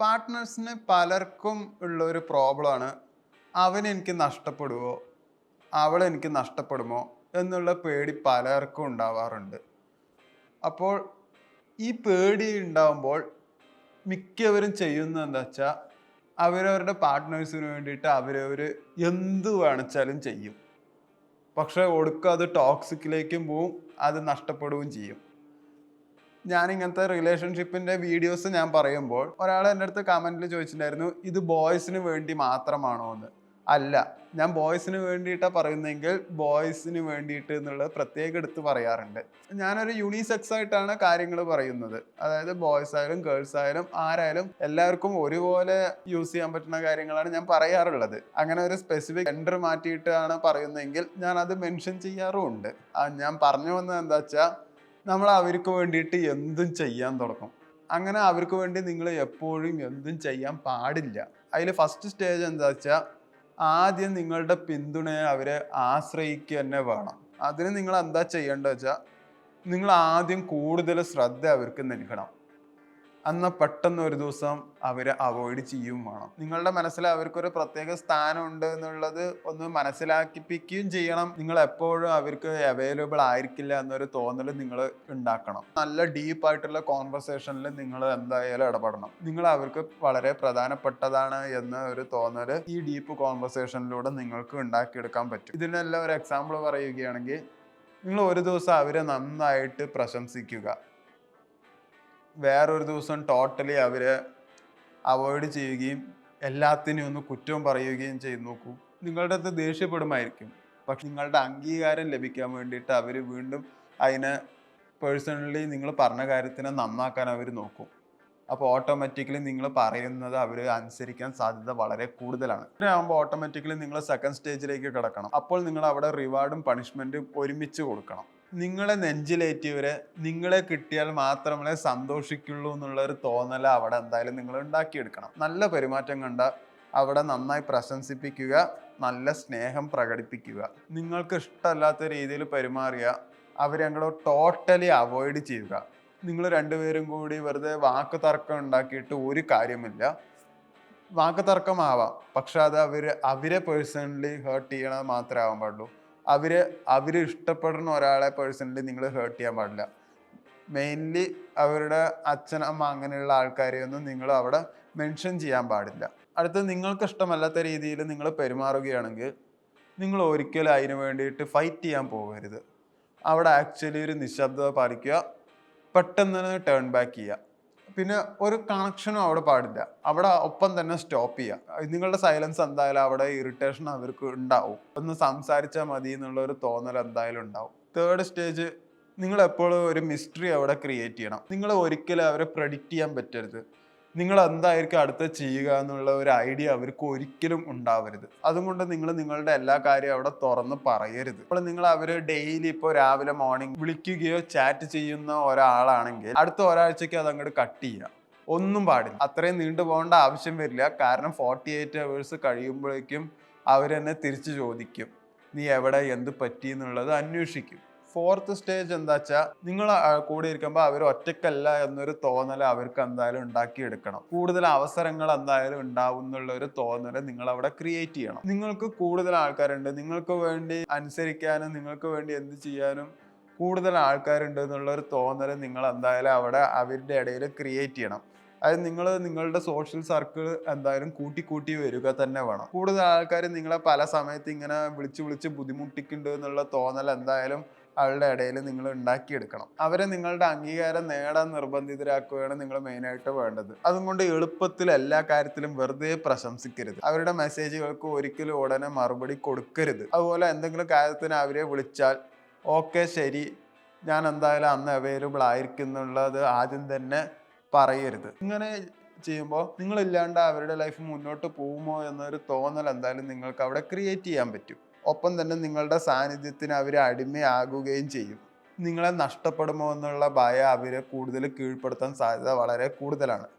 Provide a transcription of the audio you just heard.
പാർട്ട്നേഴ്സിന് പലർക്കും ഉള്ള ഒരു പ്രോബ്ലമാണ് അവൻ എനിക്ക് നഷ്ടപ്പെടുമോ അവൾ എനിക്ക് നഷ്ടപ്പെടുമോ? എന്നുള്ള പേടി പലർക്കും ഉണ്ടാവാറുണ്ട്. അപ്പോൾ ഈ പേടി ഉണ്ടാവുമ്പോൾ മിക്കവരും ചെയ്യുന്നത് എന്താ വെച്ചാൽ അവരവരുടെ പാർട്ട്നേഴ്സിന് വേണ്ടിയിട്ട് അവരവർ എന്ത് വേണിച്ചാലും ചെയ്യും. പക്ഷേ ഒടുക്കം അത് ടോക്സിക്കിലേക്കും പോവും അത് നഷ്ടപ്പെടുകയും ചെയ്യും. ഞാൻ ഇങ്ങനത്തെ റിലേഷൻഷിപ്പിന്റെ വീഡിയോസ് ഞാൻ പറയുമ്പോൾ ഒരാൾ എന്റെ അടുത്ത് കമന്റിൽ ചോദിച്ചിട്ടുണ്ടായിരുന്നു ഇത് ബോയ്സിന് വേണ്ടി മാത്രമാണോ എന്ന്? അല്ല ഞാൻ ബോയ്സിന് വേണ്ടിയിട്ടാണ് പറയുന്നതെങ്കിൽ ബോയ്സിന് വേണ്ടിയിട്ട് എന്നുള്ളത് പ്രത്യേകം എടുത്ത് പറയാറുണ്ട്. ഞാനൊരു യൂണിസെക്സ് ആയിട്ടാണ് കാര്യങ്ങൾ പറയുന്നത്. അതായത് ബോയ്സ് ആയാലും ഗേൾസ് ആയാലും ആരായാലും എല്ലാവർക്കും ഒരുപോലെ യൂസ് ചെയ്യാൻ പറ്റുന്ന കാര്യങ്ങളാണ് ഞാൻ പറയാറുള്ളത്. അങ്ങനെ ഒരു സ്പെസിഫിക് ജെൻഡർ മാറ്റിയിട്ടാണ് പറയുന്നതെങ്കിൽ ഞാൻ അത് മെൻഷൻ ചെയ്യാറുമുണ്ട് ഞാൻ പറഞ്ഞു വന്നത് എന്താ വെച്ചാൽ നമ്മൾ അവർക്ക് വേണ്ടിയിട്ട് എന്തും ചെയ്യാൻ തുടങ്ങും. അങ്ങനെ അവർക്ക് വേണ്ടി നിങ്ങൾ എപ്പോഴും എന്തും ചെയ്യാൻ പാടില്ല. അതിൽ ഫസ്റ്റ് സ്റ്റേജ് എന്താ വെച്ചാൽ ആദ്യം നിങ്ങളുടെ പിന്തുണയെ അവരെ ആശ്രയിക്കുക തന്നെ വേണം. അതിന് നിങ്ങൾ എന്താ ചെയ്യേണ്ടത് വെച്ചാൽ നിങ്ങൾ ആദ്യം കൂടുതൽ ശ്രദ്ധ അവർക്ക് നൽകണം. അന്ന് പെട്ടെന്ന് ഒരു ദിവസം അവരെ അവോയ്ഡ് ചെയ്യും വേണം. നിങ്ങളുടെ മനസ്സിൽ അവർക്കൊരു പ്രത്യേക സ്ഥാനമുണ്ട് എന്നുള്ളത് ഒന്ന് മനസ്സിലാക്കിപ്പിക്കുകയും ചെയ്യണം. നിങ്ങൾ എപ്പോഴും അവർക്ക് അവൈലബിൾ ആയിരിക്കില്ല എന്നൊരു തോന്നൽ നിങ്ങൾ ഉണ്ടാക്കണം. നല്ല ഡീപ്പ് ആയിട്ടുള്ള കോൺവെർസേഷനിൽ നിങ്ങൾ എന്തായാലും ഇടപെടണം. നിങ്ങൾ അവർക്ക് വളരെ പ്രധാനപ്പെട്ടതാണ് എന്ന ഒരു തോന്നൽ ഈ ഡീപ്പ് കോൺവെർസേഷനിലൂടെ നിങ്ങൾക്ക് ഉണ്ടാക്കിയെടുക്കാൻ പറ്റും. ഇതിനെല്ലാം ഒരു എക്സാമ്പിൾ പറയുകയാണെങ്കിൽ നിങ്ങൾ ഒരു ദിവസം അവരെ നന്നായിട്ട് പ്രശംസിക്കുക. വേറൊരു ദിവസം ടോട്ടലി അവരെ അവോയ്ഡ് ചെയ്യുകയും എല്ലാത്തിനെയും ഒന്ന് കുറ്റവും പറയുകയും ചെയ്ത് നോക്കൂ. നിങ്ങളുടെ അടുത്ത് ദേഷ്യപ്പെടുമായിരിക്കും. പക്ഷെ നിങ്ങളുടെ അംഗീകാരം ലഭിക്കാൻ വേണ്ടിയിട്ട് അവർ വീണ്ടും അതിനെ പേഴ്സണലി നിങ്ങൾ പറഞ്ഞ കാര്യത്തിനെ നന്നാക്കാൻ അവർ നോക്കും. അപ്പോൾ ഓട്ടോമാറ്റിക്കലി നിങ്ങൾ പറയുന്നത് അവർ അനുസരിക്കാൻ സാധ്യത വളരെ കൂടുതലാണ്. അങ്ങനെയാകുമ്പോൾ ഓട്ടോമാറ്റിക്കലി നിങ്ങൾ സെക്കൻഡ് സ്റ്റേജിലേക്ക് കിടക്കണം. അപ്പോൾ നിങ്ങൾ അവിടെ റിവാർഡും പണിഷ്മെന്റും ഒരുമിച്ച് കൊടുക്കണം. നിങ്ങളെ നെഞ്ചിലേറ്റിയവരെ നിങ്ങളെ കിട്ടിയാൽ മാത്രമേ സന്തോഷിക്കുള്ളൂ എന്നുള്ള ഒരു തോന്നൽ അവിടെ എന്തായാലും നിങ്ങൾ ഉണ്ടാക്കിയെടുക്കണം. നല്ല പെരുമാറ്റം കണ്ട അവിടെ നന്നായി പ്രശംസിപ്പിക്കുക നല്ല സ്നേഹം പ്രകടിപ്പിക്കുക. നിങ്ങൾക്ക് ഇഷ്ടമല്ലാത്ത രീതിയിൽ പെരുമാറിയ അവരെ ടോട്ടലി അവോയ്ഡ് ചെയ്യുക. നിങ്ങൾ രണ്ടുപേരും കൂടി വെറുതെ വാക്ക് തർക്കം ഉണ്ടാക്കിയിട്ട് ഒരു കാര്യമില്ല. വാക്ക് തർക്കമാവാം. പക്ഷെ അത് അവർ അവരെ പേഴ്സണലി ഹേർട്ട് ചെയ്യണത് മാത്രമേ ആവാൻ പാടുള്ളൂ. അവർ അവർ ഇഷ്ടപ്പെടുന്ന ഒരാളെ പേഴ്സണലി നിങ്ങൾ ഹേർട്ട് ചെയ്യാൻ പാടില്ല. മെയിൻലി അവരുടെ അച്ഛൻ അമ്മ അങ്ങനെയുള്ള ആൾക്കാരെയൊന്നും നിങ്ങൾ അവിടെ മെൻഷൻ ചെയ്യാൻ പാടില്ല. അടുത്ത് നിങ്ങൾക്ക് ഇഷ്ടമല്ലാത്ത രീതിയിൽ നിങ്ങൾ പെരുമാറുകയാണെങ്കിൽ നിങ്ങൾ ഒരിക്കലും അതിന് വേണ്ടിയിട്ട് ഫൈറ്റ് ചെയ്യാൻ പോകരുത്. അവിടെ ആക്ച്വലി ഒരു നിശബ്ദത പാലിക്കുക. പെട്ടെന്ന് ടേൺ ബാക്ക് ചെയ്യുക. പിന്നെ ഒരു കണക്ഷനും അവിടെ പാടില്ല. അവിടെ ഒപ്പം തന്നെ സ്റ്റോപ്പ് ചെയ്യുക നിങ്ങളുടെ സൈലൻസ് എന്തായാലും അവിടെ ഇറിറ്റേഷൻ അവർക്ക് ഉണ്ടാവും. ഒന്ന് സംസാരിച്ചാൽ മതി എന്നുള്ള ഒരു തോന്നൽ എന്തായാലും ഉണ്ടാവും. തേർഡ് സ്റ്റേജ് നിങ്ങൾ എപ്പോഴും ഒരു മിസ്റ്ററി അവിടെ ക്രിയേറ്റ് ചെയ്യണം. നിങ്ങൾ ഒരിക്കലും അവരെ പ്രഡിക്റ്റ് ചെയ്യാൻ പറ്റരുത്. നിങ്ങൾ എന്തായിരിക്കും അടുത്ത ചെയ്യുക എന്നുള്ള ഒരു ഐഡിയ അവർക്ക് ഒരിക്കലും ഉണ്ടാവരുത്. അതുകൊണ്ട് നിങ്ങൾ നിങ്ങളുടെ എല്ലാ കാര്യവും അവിടെ തുറന്ന് പറയരുത്. അപ്പോൾ നിങ്ങൾ അവർ ഡെയിലി ഇപ്പോൾ രാവിലെ മോർണിംഗ് വിളിക്കുകയോ ചാറ്റ് ചെയ്യുന്ന ഒരാളാണെങ്കിൽ അടുത്ത ഒരാഴ്ചയ്ക്ക് അത് അങ്ങോട്ട് കട്ട് ചെയ്യുക. ഒന്നും പാടില്ല. അത്രയും നീണ്ടു പോകേണ്ട ആവശ്യം വരില്ല. കാരണം ഫോർട്ടി എയ്റ്റ് അവേഴ്സ് കഴിയുമ്പോഴേക്കും അവരെന്നെ തിരിച്ചു ചോദിക്കും. നീ എവിടെ? എന്ത് പറ്റി? എന്നുള്ളത് അന്വേഷിക്കും. ഫോർത്ത് സ്റ്റേജ് എന്താ വെച്ചാൽ നിങ്ങൾ കൂടെ ഇരിക്കുമ്പോൾ അവർ ഒറ്റക്കല്ല എന്നൊരു തോന്നൽ അവർക്ക് എന്തായാലും ഉണ്ടാക്കിയെടുക്കണം. കൂടുതൽ അവസരങ്ങൾ എന്തായാലും ഉണ്ടാവും എന്നുള്ള ഒരു തോന്നൽ നിങ്ങൾ അവിടെ ക്രിയേറ്റ് ചെയ്യണം. നിങ്ങൾക്ക് കൂടുതൽ ആൾക്കാരുണ്ട്. നിങ്ങൾക്ക് വേണ്ടി അനുസരിക്കാനും നിങ്ങൾക്ക് വേണ്ടി എന്ത് ചെയ്യാനും കൂടുതൽ ആൾക്കാരുണ്ട് എന്നുള്ള ഒരു തോന്നൽ നിങ്ങൾ എന്തായാലും അവിടെ അവരുടെ ഇടയിൽ ക്രിയേറ്റ് ചെയ്യണം. അതായത് നിങ്ങൾ നിങ്ങളുടെ സോഷ്യൽ സർക്കിൾ എന്തായാലും കൂട്ടി കൂട്ടി വരിക തന്നെ വേണം. കൂടുതൽ ആൾക്കാർ നിങ്ങളെ പല സമയത്ത് ഇങ്ങനെ വിളിച്ച് വിളിച്ച് ബുദ്ധിമുട്ടിക്കുന്നുണ്ട് എന്നുള്ള തോന്നൽ എന്തായാലും അവരുടെ ഇടയിൽ നിങ്ങൾ ഉണ്ടാക്കിയെടുക്കണം. അവരെ നിങ്ങളുടെ അംഗീകാരം നേടാൻ നിർബന്ധിതരാക്കുകയാണ് നിങ്ങൾ മെയിനായിട്ട് വേണ്ടത്. അതുകൊണ്ട് എളുപ്പത്തിൽ എല്ലാ കാര്യത്തിലും വെറുതെ പ്രശംസിക്കരുത്. അവരുടെ മെസ്സേജുകൾക്ക് ഒരിക്കലും ഉടനെ മറുപടി കൊടുക്കരുത്. അതുപോലെ എന്തെങ്കിലും കാര്യത്തിന് അവരെ വിളിച്ചാൽ ഓക്കെ ശരി. ഞാൻ എന്തായാലും അന്ന് അവൈലബിൾ ആയിരിക്കും എന്നുള്ളത് ആദ്യം തന്നെ പറയരുത്. ഇങ്ങനെ ചെയ്യുമ്പോൾ നിങ്ങളില്ലാണ്ട് അവരുടെ ലൈഫ് മുന്നോട്ട് പോകുമോ എന്നൊരു തോന്നൽ എന്തായാലും നിങ്ങൾക്ക് അവിടെ ക്രിയേറ്റ് ചെയ്യാൻ പറ്റും. ഒപ്പം തന്നെ നിങ്ങളുടെ സാന്നിധ്യത്തിന് അവർ അടിമയാകുകയും ചെയ്യും. നിങ്ങളെ നഷ്ടപ്പെടുമോ എന്നുള്ള ഭയം അവരെ കൂടുതൽ കീഴ്പ്പെടുത്താൻ സാധ്യത വളരെ കൂടുതലാണ്.